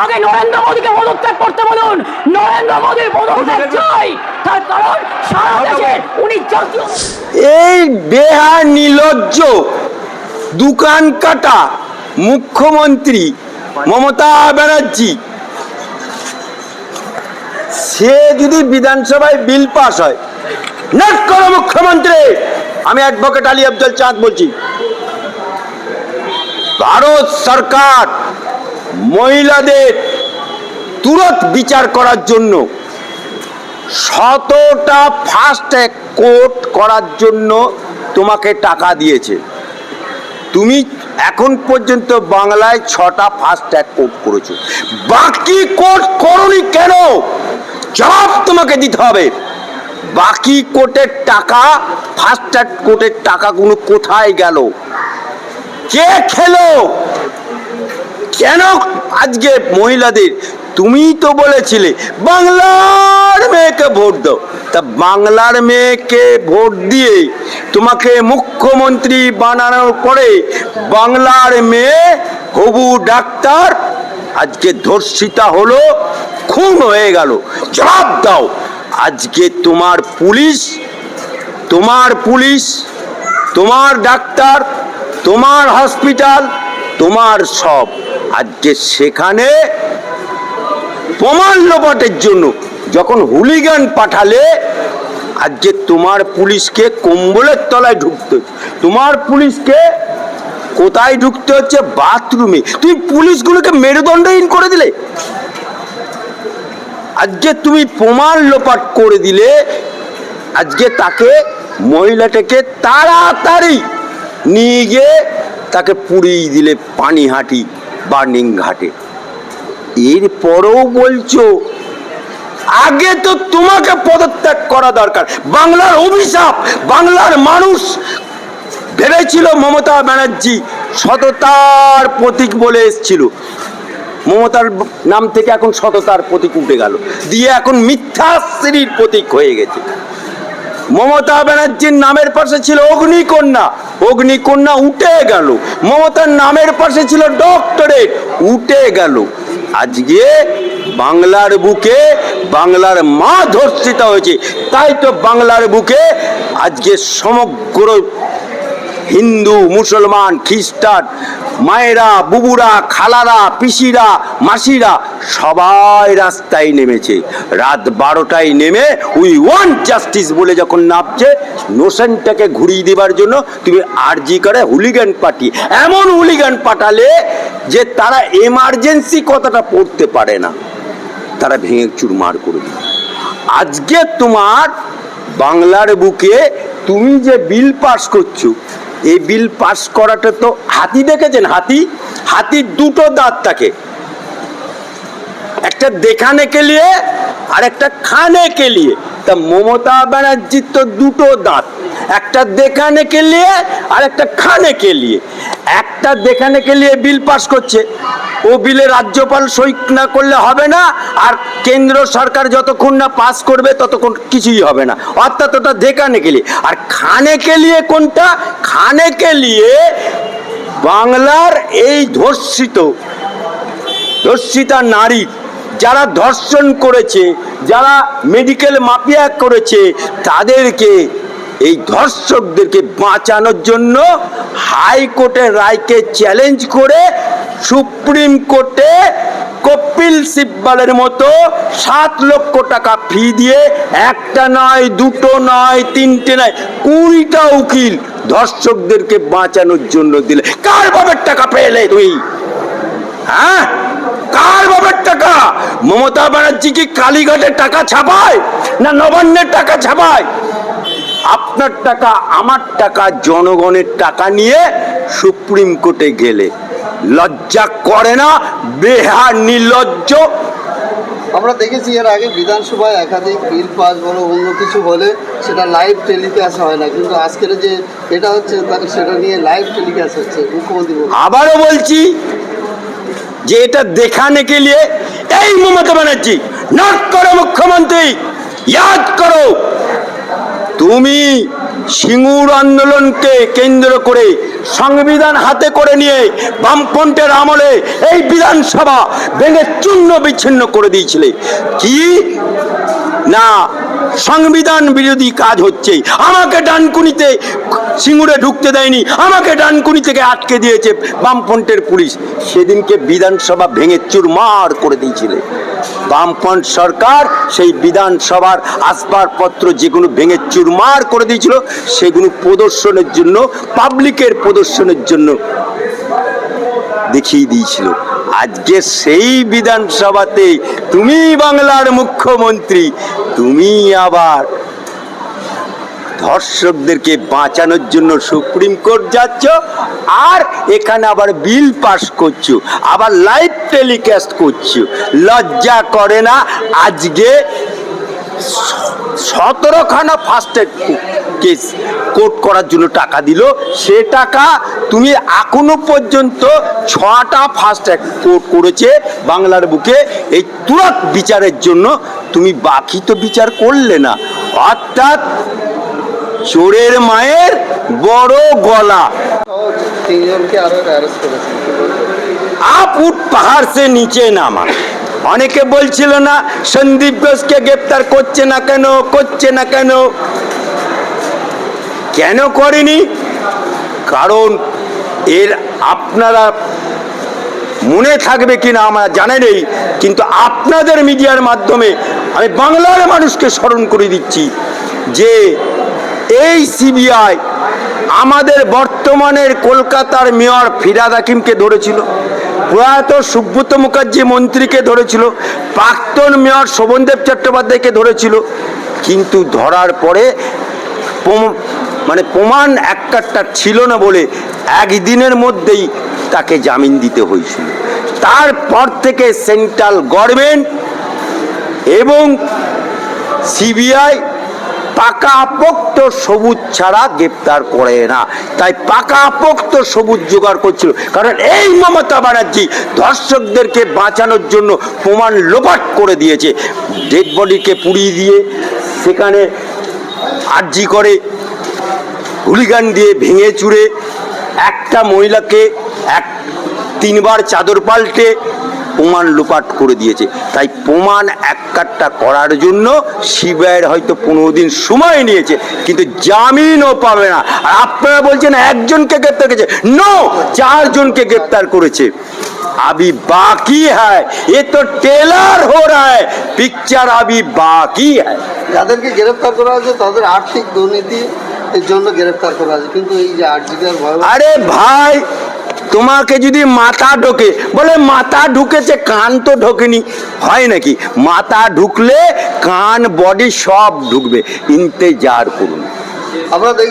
আগে নরেন্দ্র মোদীকে পদত্যাগ করতে বলুন। নরেন্দ্র মোদীর পদত্যাগ চাই। তার কারণ সারা দেশে উনি এই বেহা কাটা মুখ্যমন্ত্রী মমতা ব্যানার্জি, সে যদি বিধানসভায় বিল পাস হয়, নাট করো মুখ্যমন্ত্রী। আমি অ্যাডভোকেট আলী আফজল চাঁদ বলছি। ভারত সরকার মহিলাদের তুরত বিচার করার জন্য শতটা ফার্স্ট কোট করার জন্য তোমাকে টাকা দিয়েছে। তুমি এখন পর্যন্ত বাংলায় ছটা ফার্স্ট ট্যাগ কোট করেছ। বাকি কোট করনি কেন? জবাব তোমাকে দিতে হবে। বাকি কোটের টাকা, ফার্স্ট ট্যাগ কোটের টাকাগুলো কোথায় গেল? কে খেলো? কেন আজকে মহিলাদের তুমি তো বলেছিলে বাংলার মেয়েকে ভোট দাও। তা বাংলার মেয়েকে ভোট দিয়ে তোমাকে মুখ্যমন্ত্রী বানানোর পরে বাংলার মেয়ে হবু ডাক্তার, আজকে ধর্ষিতা হলো, খুন হয়ে গেল। জবাব দাও, আজকে তোমার পুলিশ তোমার পুলিশ, তোমার ডাক্তার, তোমার হসপিটাল, তোমার সব। আজকে সেখানে প্রমাণ লোপাটের জন্য যখন হুলিগান পাঠালে, আজকে তোমার পুলিশকে কম্বলের তলায় ঢুকতে তোমার পুলিশকে কোথায় ঢুকতে হচ্ছে? বাথরুমে। তুমি পুলিশগুলোকে মেরুদণ্ডহীন করে দিলে। আজকে তুমি প্রমাণ লোপাট করে দিলে, আজকে তাকে মহিলাটাকে তাড়াতাড়ি নিয়ে গিয়ে তাকে পুড়িয়ে দিলে পানিহাটি। বার্নিং ঘাটে এরপরেও বলছো, আগে তো তোমাকে পদত্যাগ করা দরকার। বাংলার অভিশাপ, বাংলার মানুষ, ভেবেছিল মমতা ব্যানার্জি সততার প্রতীক বলে এসছিল। মমতার নাম থেকে এখন সততার প্রতীক উঠে গেল। দিয়ে এখন মিথ্যা মিথ্যাশ্রীর প্রতীক হয়ে গেছে। মমতা ব্যানার্জির নামের পাশে ছিল অগ্নিকন্যা। অগ্নিকন্যা উঠে গেল। মমতার নামের পাশে ছিল ডক্টরেট। উঠে গেল। আজকে বাংলার বুকে বাংলার মা ধর্ষিত হয়েছে। তাই তো বাংলার বুকে আজকে সমগ্র হিন্দু, মুসলমান, খ্রিস্টান মায়েরা, বুবুরা, খালারা, পিসিরা, মাসিরা সবাই রাস্তায় নেমেছে। রাত বারোটায় নেমে উই ওয়ান জাস্টিস বলে যখন নামছে নোশনটাকে ঘুরিয়ে দেবার জন্য তুমি আরজি করে হুলিগান পার্টি এমন হুলিগান পাঠালে যে তারা এমার্জেন্সি কথাটা পড়তে পারে না। তারা ভেঙে চুরমার করে দিল আজকে তোমার বাংলার বুকে তুমি যে বিল পাস করছ এই বিল পাশ করাটা তো হাতি দেখেছেন? হাতি? হাতির দুটো দাঁত থাকে একটা দেখানে কে লিয়ে, আর একটা খানে কে লিয়ে। তা মমতা ব্যানার্জির তো দুটো দাঁত। একটা দেখানে কে লিয়ে, আর একটা খানে কে লিয়ে। একটা দেখানে কে লিয়ে বিল পাস করছে? ও বিলে রাজ্যপাল সই না করলে হবে না, আর কেন্দ্র সরকার যতক্ষণ না পাস করবে ততক্ষণ কিছুই হবে না। অর্থাৎ ওটা দেখানে কে আর খানে কে লিয়ে কোনটা? খানে কে বাংলার এই ধর্ষিত, ধর্ষিতা নারী যারা ধর্ষণ করেছে, যারা মেডিকেল মাফিয়া করেছে, তাদেরকে এই ধর্ষকদেরকে বাঁচানোর জন্য হাইকোর্টের রায়কে চ্যালেঞ্জ করে সুপ্রিম কোর্টে কপিল সিব্বালের মতো সাত লক্ষ টাকা ফি দিয়ে একটা নয়, দুটো নয়, তিনটে নয়, কুড়িটা উকিল ধর্ষকদেরকে বাঁচানোর জন্য দিলে। কার বাবার টাকা পেলে তুই? হ্যাঁ? কার বাবার টাকা? মমতা ব্যানার্জি কি কালীঘাটের টাকা ছাপায় না নবান্নের টাকা ছাপায়? আপনার টাকা আমার টাকা জনগণের টাকা নিয়ে সুপ্রিম কোর্টে গেলে। লজ্জা করে না? বেহার নির্লজ্জ। আমরা দেখেছি এর আগে বিধানসভায় একাধিক বিল পাস বলো অন্য কিছু হলে সেটা লাইভ টেলিকাস্ট হয় না। কিন্তু আজকের যে এটা হচ্ছে সেটা নিয়ে লাইভ টেলিকাস্ট হচ্ছে। মুখ্যমন্ত্রী। আবারও বলছি যে এটা দেখানে কে লিয়ে এই মমতা ব্যানার্জি নট করো মুখ্যমন্ত্রী ইয়াদ করো। তুমি সিঙ্গুর আন্দোলনকে কেন্দ্র করে সংবিধান হাতে করে নিয়ে বামপন্থের আমলে এই বিধানসভা ভেঙে চূর্ণ বিচ্ছিন্ন করে দিয়েছিলে। কি? না সংবিধান বিরোধী কাজ হচ্ছে আমাকে ডানকুনিতে সিঙ্গুরে ঢুকতে দেয়নি, আমাকে ডানকুনি থেকে আটকে দিয়েছে বামফ্রন্টের পুলিশ। সেদিনকে বিধানসভা ভেঙে চুরমার করে দিয়েছিলে। বামফ্রন্ট সরকার সেই বিধানসভার আসবাবপত্র যেগুলো ভেঙে চুরমার করে দিয়েছিল, সেগুলো প্রদর্শনের জন্য, পাবলিকের প্রদর্শনের জন্য দেখিয়ে দিয়েছিল। আজকে সেই বিধানসভাতে তুমি বাংলার মুখ্যমন্ত্রী তুমি আবার ধর্ষকদেরকে বাঁচানোর জন্য সুপ্রিম কোর্ট যাচ্ছ, আর এখানে আবার বিল পাস করছ, আবার লাইভ টেলিকাস্ট করছ। লজ্জা করে না, আজকে সতেরোখানা ফার্স্ট এড কেস কোর্ট করার জন্য টাকা দিল সে টাকা তুমি এখনও পর্যন্ত ছটা ফার্স্ট এড কোর্ট করেছে বাংলার বুকে। এই তুরত বিচারের জন্য তুমি বাকি তো বিচার করলে না। অর্থাৎ চোরের মায়ের বড় গলা। সহ তিনজনকে আরও অ্যারেস্ট করেছেন কি বলবেন? আপ উঠ পাহাড় সে নিচে নামা। অনেকে বলছিল না সন্দীপ ঘোষকে গ্রেপ্তার করছে না কেন করছে না কেন? কেন করেনি? কারণ এর আপনারা মনে থাকবে কিনা আমরা জানে নেই, কিন্তু আপনাদের মিডিয়ার মাধ্যমে আমি বাংলার মানুষকে স্মরণ করে দিচ্ছি যে এই সিবিআই আমাদের বর্তমানের কলকাতার মেয়র ফিরাদ হাকিমকে ধরেছিল, প্রয়াত সুব্রত মুখার্জি মন্ত্রীকে ধরেছিল, প্রাক্তন মেয়র শোভনদেব চট্টোপাধ্যায়কে ধরেছিল, কিন্তু ধরার পরে মানে প্রমাণ একটা ছিল না বলে একদিনের মধ্যেই তাকে জামিন দিতে হয়েছিল। তারপর থেকে সেন্ট্রাল গভর্নমেন্ট এবং সিবিআই পাকা পোক্ত সবুজ ছাড়া গ্রেপ্তার করে না। তাই পাকা পোক্ত সবুজ জোগাড় করছিল। কারণ এই মমতা ব্যানার্জি ধর্ষকদেরকে বাঁচানোর জন্য প্রমাণ লোপাট করে দিয়েছে। ডেড বডিকে পুড়িয়ে দিয়ে সেখানে আর্জি করে হুলিগান দিয়ে ভেঙে চুরে একটা মহিলাকে এক তিনবার চাদর পাল্টে প্রমাণ লোপাট করে দিয়েছে তাই প্রমাণ এক কাটটা করার জন্য সিবিআইয়ের হয়তো পনেরো দিন সময় নিয়েছে কিন্তু জামিনও পাবে না আর আপনারা বলছেন একজনকে গ্রেপ্তার করেছে নো চারজনকে গ্রেপ্তার করেছে अभी बाकी है ये तो टेलर हो रहा है पिक्चर अभी बाकी है যাদেরকে গ্রেফতার করা হয়েছে তাদের আর্থিক দুর্নীতি এর জন্য গ্রেফতার করা হয়েছে। কিন্তু এই যে আর্জিকার ভয় আরে ভাই তোমাকে যদি মাথা ঢোকে বলে মাথা ঢুকেছে কান তো ঢোকেনি হয় নাকি? মাথা ঢুকলে কান বডি সব ঢুকবে ইন্তেজার করুন। আমরা দেখি